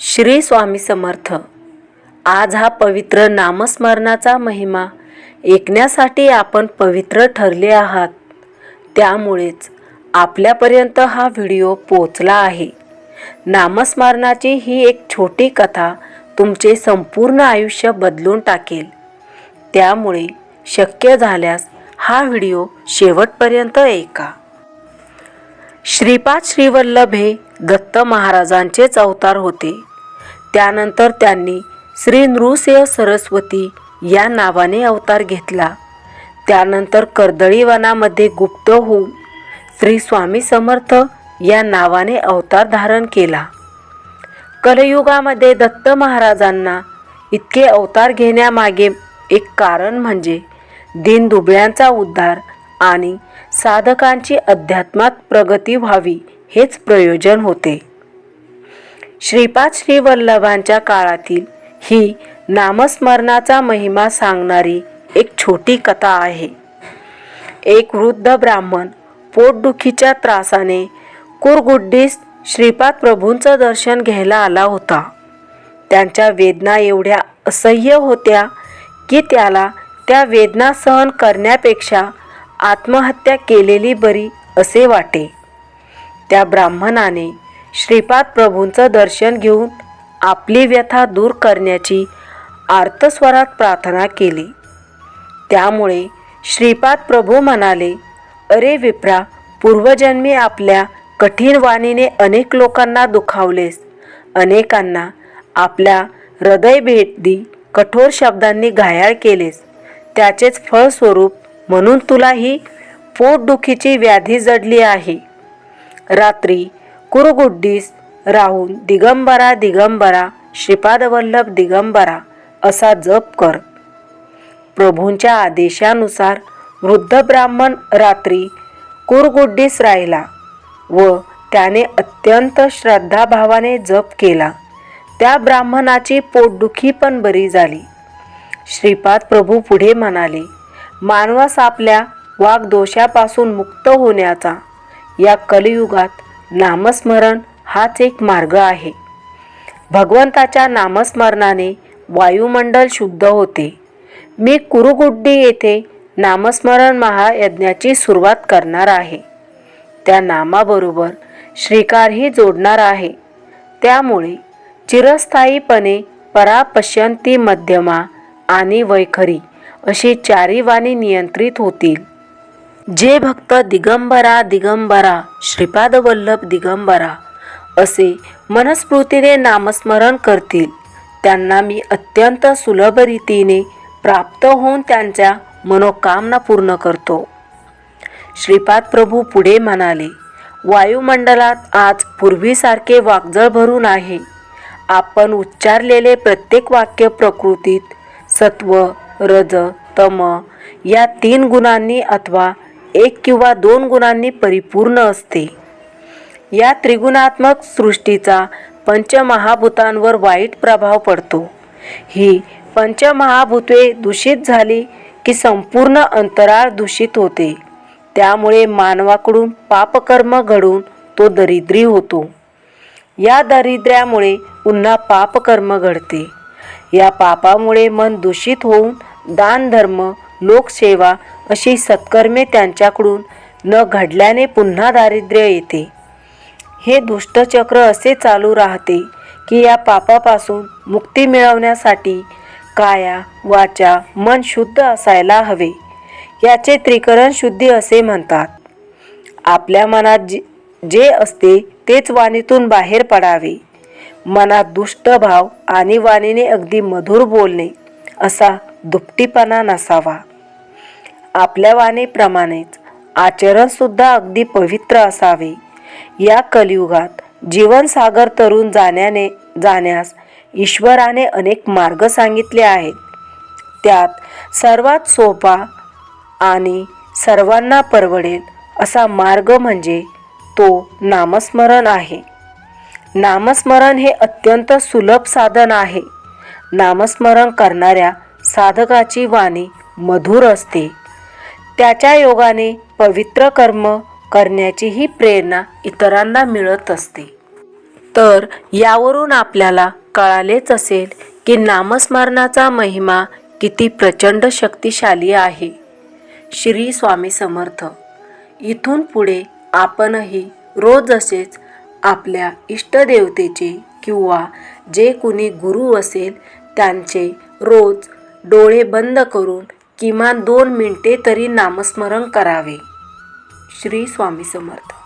श्री स्वामी समर्थ. आज हा पवित्र नामस्मरणाचा महिमा ऐकण्यासाठी आपण पवित्र ठरले आहात. त्यामुळेच आपल्यापर्यंत हा व्हिडिओ पोचला आहे. नामस्मरणाची ही एक छोटी कथा तुमचे संपूर्ण आयुष्य बदलून टाकेल. त्यामुळे शक्य झाल्यास हा व्हिडिओ शेवटपर्यंत ऐका. श्रीपाद श्रीवल्लभ हे दत्त महाराजांचेच अवतार होते. त्यानंतर त्यांनी श्री नृसिंह सरस्वती या नावाने अवतार घेतला. त्यानंतर कर्दळी वनामध्ये गुप्त होऊन श्री स्वामी समर्थ या नावाने अवतार धारण केला. कलयुगामध्ये दत्त महाराजांना इतके अवतार घेण्यामागे एक कारण म्हणजे दीनदुबळ्यांचा उद्धार आणि साधकांची अध्यात्मात प्रगती व्हावी हेच प्रयोजन होते. श्रीपाद श्रीवल्लभांच्या काळातील ही नामस्मरणाचा महिमा सांगणारी एक छोटी कथा आहे. एक वृद्ध ब्राह्मण पोटदुखीच्या त्रासाने कुरगुड्डीस श्रीपाद प्रभूंचं दर्शन घ्यायला आला होता. त्यांच्या वेदना एवढ्या असह्य होत्या की त्याला त्या वेदना सहन करण्यापेक्षा आत्महत्या केलेली बरी असे वाटे. त्या ब्राह्मणाने श्रीपाद प्रभूंचं दर्शन घेऊन आपली व्यथा दूर करण्याची आर्तस्वरात प्रार्थना केली. त्यामुळे श्रीपाद प्रभू म्हणाले अरे विप्रा पूर्वजन्मी आपल्या कठीण वाणीने अनेक लोकांना दुखावलेस. अनेकांना आपल्या हृदय दी कठोर शब्दांनी घायाळ केलेस. त्याचेच फळस्वरूप म्हणून तुला ही पोटदुखीची व्याधी जडली आहे. रात्री कुरगुड्डीस राहून दिगंबरा दिगंबरा श्रीपादवल्लभ दिगंबरा असा जप कर. प्रभूंच्या आदेशानुसार वृद्ध ब्राह्मण रात्री कुरगुड्डीस राहिला व त्याने अत्यंत श्रद्धाभावाने जप केला. त्या ब्राह्मणाची पोटदुखी पण बरी झाली. श्रीपाद प्रभू पुढे म्हणाले मानवास आपल्या वागदोषापासून मुक्त होण्याचा या कलियुगात नामस्मरण हाच एक मार्ग आहे. भगवंताच्या नामस्मरणाने वायुमंडल शुद्ध होते. मी कुरुगुड्डी येथे नामस्मरण महायज्ञाची सुरुवात करणार आहे. त्या नामाबरोबर श्रीकारही जोडणार आहे. त्यामुळे चिरस्थायीपणे परापश्यंती मध्यमा आणि वैखरी अशी चारी वाणी नियंत्रित होतील. जे भक्त दिगंबरा दिगंबरा श्रीपाद वल्लभ दिगंबरा असे मनस्फूर्तीने नामस्मरण करतील त्यांना मी अत्यंत सुलभ रीतीने प्राप्त होऊन त्यांच्या मनोकामना पूर्ण करतो. श्रीपाद प्रभू पुढे म्हणाले वायुमंडलात आज पूर्वीसारखे वागजळ भरून आहे आपण उच्चारलेले प्रत्येक वाक्य प्रकृतीत सत्व रज तम या तीन गुणांनी अथवा एक किंवा दोन गुणांनी परिपूर्ण असते. या त्रिगुणात्मक सृष्टीचा पंचमहाभूतांवर वाईट प्रभाव पडतो. ही पंचमहाभूते दूषित झाली की संपूर्ण अंतराळ दूषित होते. त्यामुळे मानवाकडून पापकर्म घडून तो दरिद्री होतो. या दरिद्र्यामुळे पुन्हा पापकर्म घडते. या पापामुळे मन दूषित होऊन दानधर्म लोकसेवा अशी सत्कर्मे त्यांच्याकडून न घडल्याने पुन्हा दारिद्र्य येते. हे दुष्टचक्र असे चालू राहते की या पापापासून मुक्ती मिळवण्यासाठी काया वाचा मन शुद्ध असायला हवे. याचे त्रिकरण शुद्धी असे म्हणतात. आपल्या मनात जे जे असते तेच वाणीतून बाहेर पडावे. मनात दुष्ट भाव आणि वाणीने अगदी मधुर बोलणे असा दुपटीपणा नसावा. आपल्या वाणीप्रमाणेच आचरणसुद्धा अगदी पवित्र असावे. या कलियुगात जीवनसागर तरुण जाण्याने जाण्यास ईश्वराने अनेक मार्ग सांगितले आहेत. त्यात सर्वात सोपा आणि सर्वांना परवडेल असा मार्ग म्हणजे तो नामस्मरण आहे. नामस्मरण हे अत्यंत सुलभ साधन आहे. नामस्मरण करणाऱ्या साधकाची वाणी मधुर असते. त्याच्या योगाने पवित्र कर्म करण्याचीही प्रेरणा इतरांना मिळत असते. तर यावरून आपल्याला कळालेच असेल की नामस्मरणाचा महिमा किती प्रचंड शक्तिशाली आहे. श्री स्वामी समर्थ. इथून पुढे आपणही रोज असेच आपल्या इष्टदेवतेचे किंवा जे कुणी गुरु असेल त्यांचे रोज डोळे बंद करून किमान दोन मिनटे तरी नामस्मरण करावे. श्री स्वामी समर्थ.